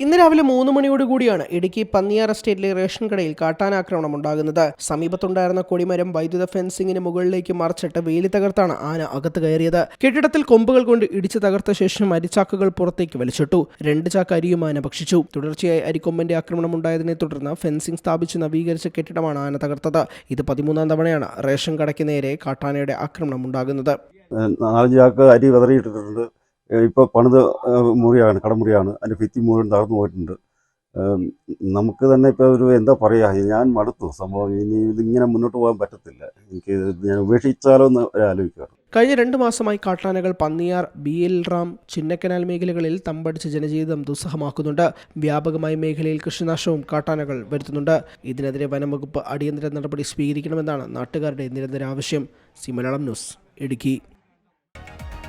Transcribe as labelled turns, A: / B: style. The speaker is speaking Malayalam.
A: ഇന്ന് രാവിലെ മൂന്ന് മണിയോടുകൂടിയാണ് ഇടുക്കി പന്നിയാർ എസ്റ്റേറ്റിലെ റേഷൻ കടയിൽ കാട്ടാനാക്രമണം ഉണ്ടാകുന്നത്. സമീപത്തുണ്ടായിരുന്ന കൊടിമരം വൈദ്യുത ഫെൻസിംഗിന് മുകളിലേക്ക് മറച്ചിട്ട് വേലി തകർത്താണ് ആന അകത്ത് കയറിയത്. കെട്ടിടത്തിൽ കൊമ്പുകൾ കൊണ്ട് ഇടിച്ചു തകർത്ത ശേഷം അരിച്ചാക്കുകൾ പുറത്തേക്ക് വലിച്ചിട്ടു. രണ്ട് ചാക്ക് അരിയും ആന ഭക്ഷിച്ചു. തുടർച്ചയായി അരിക്കൊമ്പന്റെ ആക്രമണം ഉണ്ടായതിനെ തുടർന്ന് ഫെൻസിംഗ് സ്ഥാപിച്ച് നവീകരിച്ച കെട്ടിടമാണ് ആന തകർത്തത്. ഇത് പതിമൂന്നാം തവണയാണ് റേഷൻ കടയ്ക്ക് നേരെ കാട്ടാനയുടെ ആക്രമണം ഉണ്ടാകുന്നത്.
B: നാല് ചാക്ക് അരി വിതറിയിട്ടിട്ടുണ്ട്. ഇപ്പോൾ പണിത് മുറിയാണ് കടമുറിയാണ് അതിന്റെ ഭിത്തി മുഴുവൻ തകർന്നു പോയിട്ടുണ്ട്. നമുക്ക് തന്നെ ഇപ്പോൾ ഒരു എന്താ പറയുക ഞാൻ മടുത്തു. സംഭവം ഇനി ഇതിങ്ങനെ മുന്നോട്ട് പോകാൻ പറ്റത്തില്ല. എനിക്ക് ഞാൻ ഉപേക്ഷിച്ചാലോ എന്ന് ആലോചിക്കാറ്
A: കഴിഞ്ഞ രണ്ട് മാസമായി കാട്ടാനകൾ പന്നിയാർ ബി എൽ റാം ചിന്നക്കനാൽ മേഖലകളിൽ തമ്പടിച്ച് ജനജീവിതം ദുസ്സഹമാക്കുന്നുണ്ട്. വ്യാപകമായി മേഖലയിൽ കൃഷിനാശവും കാട്ടാനകൾ വരുത്തുന്നുണ്ട്. ഇതിനെതിരെ വനംവകുപ്പ് അടിയന്തര നടപടി സ്വീകരിക്കണമെന്നാണ് നാട്ടുകാരുടെ നിരന്തര ആവശ്യം. C Malayalam news Idukki.